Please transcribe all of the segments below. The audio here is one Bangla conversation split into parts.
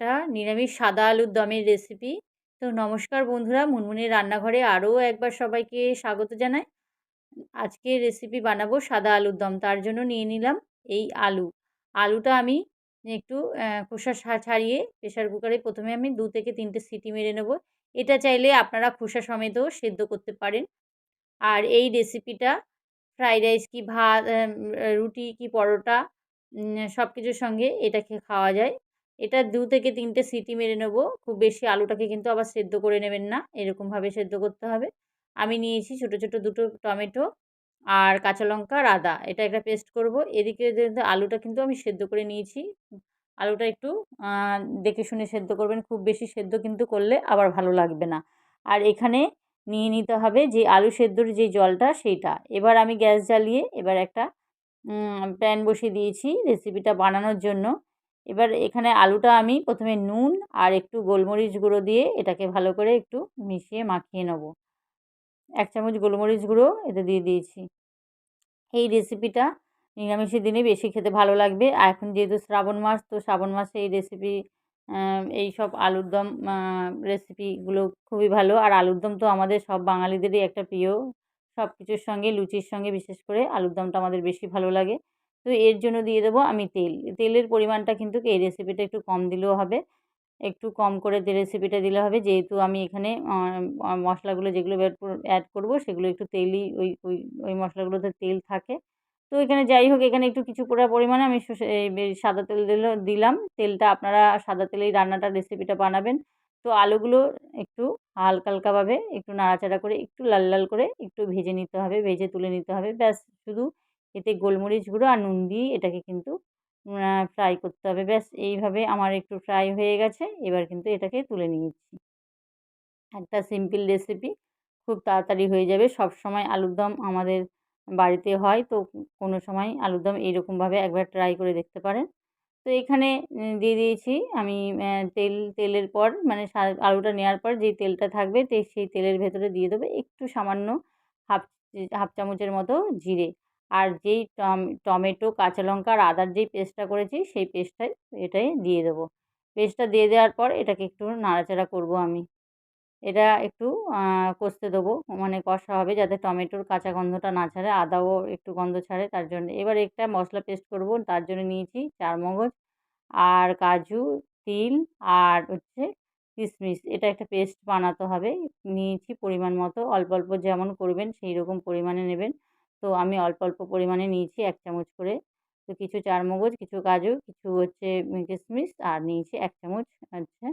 একটা নিরামিষ সাদা আলুর দমের রেসিপি তো নমস্কার বন্ধুরা, মুনমুনের রান্নাঘরে আরও একবার সবাইকে স্বাগত জানাই। আজকে রেসিপি বানাবো সাদা আলুর দম, তার জন্য নিয়ে নিলাম এই আলু। আলুটা আমি একটু খোসা ছাড়িয়ে প্রেশার কুকারে প্রথমে আমি দু থেকে তিনটে সিটি মেরে নেব। এটা চাইলে আপনারা খোসা সমেতও সেদ্ধ করতে পারেন। আর এই রেসিপিটা ফ্রাইড রাইস কি ভাত রুটি কি পরোটা সব কিছুর সঙ্গে এটা খেয়ে খাওয়া যায়। এটা দু থেকে তিনটে সিটি মেরে নেব। খুব বেশি আলুটাকে কিন্তু আবার সেদ্ধ করে নেবেন না, এরকমভাবে সেদ্ধ করতে হবে। আমি নিয়েছি ছোটো ছোটো দুটো টমেটো আর কাঁচা লঙ্কা আর আদা। এটা একটা পেস্ট করব। এদিকে আলুটা কিন্তু আমি সেদ্ধ করে নিয়েছি, আলুটা একটু দেখে শুনে সেদ্ধ করবেন। খুব বেশি সেদ্ধ কিন্তু করলে আবার ভালো লাগবে না। আর এখানে নিয়ে নিতে হবে যে আলু সেদ্ধর যে জলটা সেইটা। এবার আমি গ্যাস জ্বালিয়ে এবার একটা প্যান বসিয়ে দিয়েছি রেসিপিটা বানানোর জন্য। এবার এখানে আলুটা আমি প্রথমে নুন আর একটু গোলমরিচ গুঁড়ো দিয়ে এটাকে ভালো করে একটু মিশিয়ে মাখিয়ে নেব। এক চামচ গোলমরিচ গুঁড়ো এতে দিয়ে দিয়েছি। এই রেসিপিটা নিরামিষের দিনে বেশি খেতে ভালো লাগবে। আর এখন যেহেতু শ্রাবণ মাস, তো শ্রাবণ মাসে এই রেসিপি এই সব আলুর দম রেসিপিগুলো খুবই ভালো। আর আলুর দম তো আমাদের সব বাঙালিদেরই একটা প্রিয়। সব কিছুর সঙ্গে, লুচির সঙ্গে বিশেষ করে আলুর দমটা আমাদের বেশি ভালো লাগে। তো এর জন্য দিয়ে দেবো আমি তেল। তেলের পরিমাণটা কিন্তু এই রেসিপিটা একটু কম দিলেও হবে। একটু কম করে রেসিপিটা দিলে হবে, যেহেতু আমি এখানে মশলাগুলো যেগুলো অ্যাড করব সেগুলো একটু তেলই, ওই ওই ওই মশলাগুলোতে তেল থাকে। তো এখানে যাই হোক, এখানে একটু কিছু পড়া পরিমাণে আমি সাদা তেল দিল, দিলাম। তেলটা আপনারা সাদা তেলেই রান্নাটা রেসিপিটা বানাবেন। তো আলুগুলো একটু হালকা হালকাভাবে একটু নাড়াচাড়া করে একটু লাল লাল করে একটু ভেজে নিতে হবে, ভেজে তুলে নিতে হবে। ব্যাস, শুধু এতে গোলমরিচ গুঁড়ো আর নুন দিয়ে এটাকে কিন্তু ফ্রাই করতে হবে। ব্যাস, এইভাবে আমার একটু ফ্রাই হয়ে গেছে। এবার কিন্তু এটাকে তুলে নিয়েছি। একটা সিম্পল রেসিপি খুব তাড়াতাড়ি হয়ে যাবে। সব সময় আলুর দম আমাদের বাড়িতে হয়, তো কোনো সময় আলুর দম এইরকমভাবে একবার ট্রাই করে দেখতে পারেন। তো এখানে দিয়ে দিয়েছি আমি তেল, তেলের পর মানে আলুটা নেওয়ার পর যেই তেলটা থাকবে সেই তেলের ভেতরে দিয়ে দেবে একটু সামান্য হাফ হাফ চামচের মতো জিরে। আর যেই টমেটো, কাঁচা লঙ্কা আর আদার যেই পেস্টটা করেছি, সেই পেস্টটাই এটাই দিয়ে দেবো। পেস্টটা দিয়ে দেওয়ার পর এটাকে একটু নাড়াচাড়া করব আমি। এটা একটু কষতে দেবো। মানে কষা হবে যাতে টমেটোর কাঁচা গন্ধটা না ছাড়ে, আদাও একটু গন্ধ ছাড়ে, তার জন্য। এবার একটা মশলা পেস্ট করব, তার জন্য নিয়েছি চারমগজ আর কাজু, তিল আর হচ্ছে কিশমিশ এটা একটা পেস্ট বানাতে হবে। নিয়েছি পরিমাণ মতো। অল্প অল্প যেমন করবেন সেই রকম পরিমাণে নেবেন। তো আমি অল্প অল্প পরিমাণে নিয়েছি। এক চামচ করে তো কিছু চারমগজ, কিছু কাজু কিছু হচ্ছে কিশমিশ আর নিয়েছি এক চামচ হচ্ছে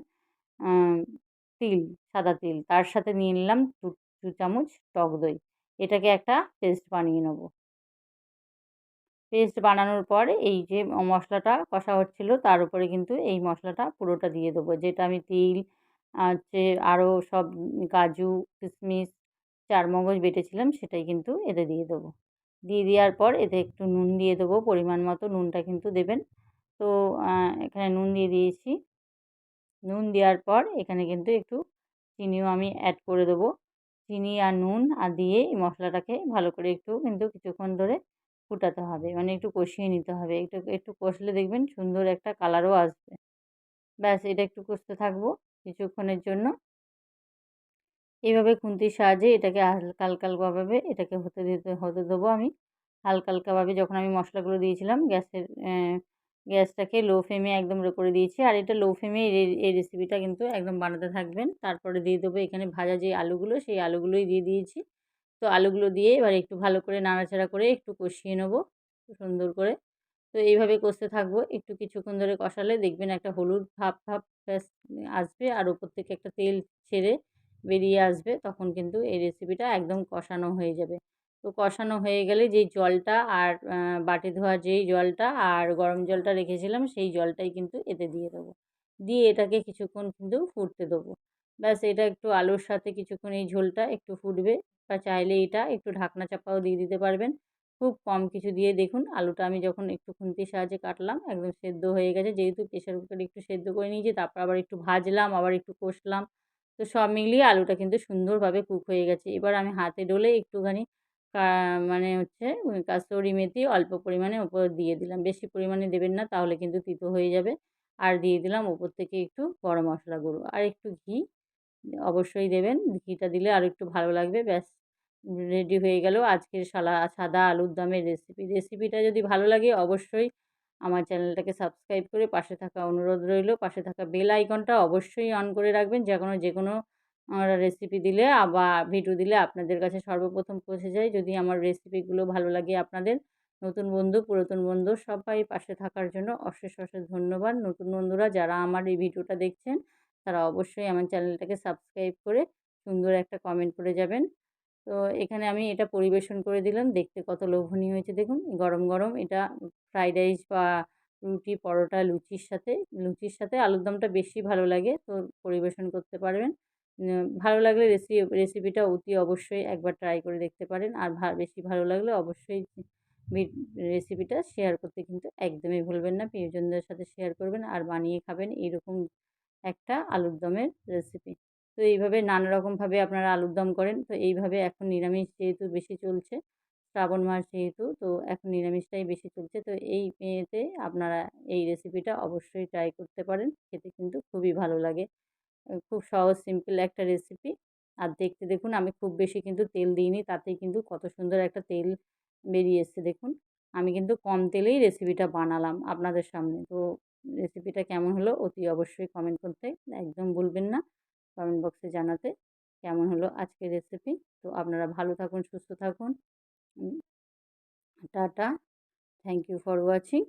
তিল, সাদা তিল। তার সাথে নিয়ে নিলাম দু দু চামচ টক দই। এটাকে একটা পেস্ট বানিয়ে নেব। পেস্ট বানানোর পর এই যে মশলাটা কষা হচ্ছিল তার উপরে কিন্তু এই মশলাটা পুরোটা দিয়ে দেবো। যেটা আমি তিল হচ্ছে আরও সব কাজু কিশমিশ চারমগজ বেটেছিলাম সেটাই কিন্তু এতে দিয়ে দেবো। দিয়ে দেওয়ার পর এতে একটু নুন দিয়ে দেবো, পরিমাণ মতো নুনটা কিন্তু দেবেন। তো এখানে নুন দিয়ে দিয়েছি। নুন দেওয়ার পর এখানে কিন্তু একটু চিনিও আমি অ্যাড করে দেবো। চিনি আর নুন আর দিয়ে এই মশলাটাকে ভালো করে একটু কিন্তু কিছুক্ষণ ধরে ফুটাতে হবে। মানে একটু কষিয়ে নিতে হবে। একটু একটু কষলে দেখবেন সুন্দর একটা কালারও আসবে। ব্যাস, এটা একটু কষতে থাকব কিছুক্ষণের জন্য। এইভাবে খুন্তির সাহায্যে এটাকে হালকা হালকা হালকাভাবে এটাকে হতে দিতে, হতে দেবো আমি। হালকা হালকাভাবে যখন আমি মশলাগুলো দিয়েছিলাম, গ্যাসের গ্যাসটাকে লো ফ্লেমে একদম করে দিয়েছি। আর এটা লো ফ্লেমে এই রেসিপিটা কিন্তু একদম বানাতে থাকবেন। তারপরে দিয়ে দেবো এখানে ভাজা যে আলুগুলো, সেই আলুগুলোই দিয়ে দিয়েছি। তো আলুগুলো দিয়ে এবার একটু ভালো করে নাড়াচাড়া করে একটু কষিয়ে নেব সুন্দর করে। তো এইভাবে কষতে থাকব। একটু কিছুক্ষণ ধরে কষালে দেখবেন একটা হলুদ ভাব ভাব আসবে। আর ওপর থেকে একটা তেল ছেড়ে বেরিয়ে আসবে, তখন কিন্তু এই রেসিপিটা একদম কষানো হয়ে যাবে। তো কষানো হয়ে গেলে যেই জলটা আর বাটি ধোয়া যেই জলটা আর গরম জলটা রেখেছিলাম, সেই জলটাই কিন্তু এতে দিয়ে দেবো। দিয়ে এটাকে কিছুক্ষণ কিন্তু ফুটতে দেবো। ব্যাস, এটা একটু আলুর সাথে কিছুক্ষণ এই ঝোলটা একটু ফুটবে বা চাইলে এটা একটু ঢাকনা চাপাও দিয়ে দিতে পারবেন। খুব কম কিছু দিয়ে দেখুন, আলুটা আমি যখন একটু খুন্তির সাহায্যে কাটলাম, একদম সেদ্ধ হয়ে গেছে। যেহেতু প্রেশার কুকারে একটু সেদ্ধ করে নিয়েছি, তারপর আবার একটু ভাজলাম, আবার একটু কষলাম তো সব মিলিয়ে আলুটা কিন্তু সুন্দরভাবে কুক হয়ে গেছে। এবার আমি হাতে ডলে একটুখানি মানে হচ্ছে কাস্তরি মেথি অল্প পরিমাণে ওপর দিয়ে দিলাম। বেশি পরিমাণে দেবেন না, তাহলে কিন্তু তিতো হয়ে যাবে। আর দিয়ে দিলাম ওপর থেকে একটু গরম মশলা গুঁড়ো। আর একটু ঘি, অবশ্যই দেবেন। ঘিটা দিলে আরও একটু ভালো লাগবে, ব্যাস। রেডি হয়ে গেল আজকের সালা, সাদা আলুর দমের রেসিপি। রেসিপিটা যদি ভালো লাগে, অবশ্যই আমার চ্যানেলটাকে সাবস্ক্রাইব করে পাশে থাকা অনুরোধ রইল। পাশে থাকা বেল আইকনটা অবশ্যই অন করে রাখবেন। যে কোনো যে কোনো রেসিপি দিলে আবার ভিডিও দিলে আপনাদের কাছে সর্বপ্রথম পৌঁছে যায়। যদি আমার রেসিপিগুলো ভালো লাগে আপনাদের, নতুন বন্ধু, পুরাতন বন্ধু, সবাই পাশে থাকার জন্য অশেষ অশেষ ধন্যবাদ। নতুন বন্ধুরা যারা আমার এই ভিডিওটা দেখছেন, তারা অবশ্যই আমার চ্যানেলটাকে সাবস্ক্রাইব করে সুন্দর একটা কমেন্ট করে যাবেন। তো এখানে আমি এটা পরিবেশন করে দিলাম। দেখতে কত লোভনীয় হয়েছে। দেখুন গরম গরম এটা ফ্রাইড রাইস বা রুটি, পরোটা, লুচির সাথে লুচির সাথে আলুর দমটা বেশি ভালো লাগে। তো পরিবেশন করতে পারবেন। ভালো লাগলে রেসি রেসিপিটা অতি অবশ্যই একবার ট্রাই করে দেখতে পারেন। আর বেশি ভালো লাগলে অবশ্যই রেসিপিটা শেয়ার করতে কিন্তু একদমই ভুলবেন না। প্রিয়জনদের সাথে শেয়ার করবেন আর বানিয়ে খাবেন। এইরকম একটা আলুর দমের রেসিপি তো এইভাবে নানা রকমভাবে আপনারা আলুর দম করেন। তো এইভাবে এখন নিরামিষ যেহেতু বেশি চলছে, শ্রাবণ মাস যেহেতু, তো এখন নিরামিষটাই বেশি চলছে। তো এই ইয়েতে আপনারা এই রেসিপিটা অবশ্যই ট্রাই করতে পারেন। খেতে কিন্তু খুবই ভালো লাগে। খুব সহজ সিম্পল একটা রেসিপি আর দেখতে দেখুন, আমি খুব বেশি কিন্তু তেল দিইনি, তাতেই কিন্তু কত সুন্দর একটা তেল বেরিয়ে এসছে দেখুন। আমি কিন্তু কম তেলেই রেসিপিটা বানালাম আপনাদের সামনে। তো রেসিপিটা কেমন হলো অতি অবশ্যই কমেন্ট করতে একদম ভুলবেন না। কমেন্ট বক্সে জানাতে কেমন হলো আজকের রেসিপি তো আপনারা ভালো থাকুন, সুস্থ থাকুন। Tata. Thank you for watching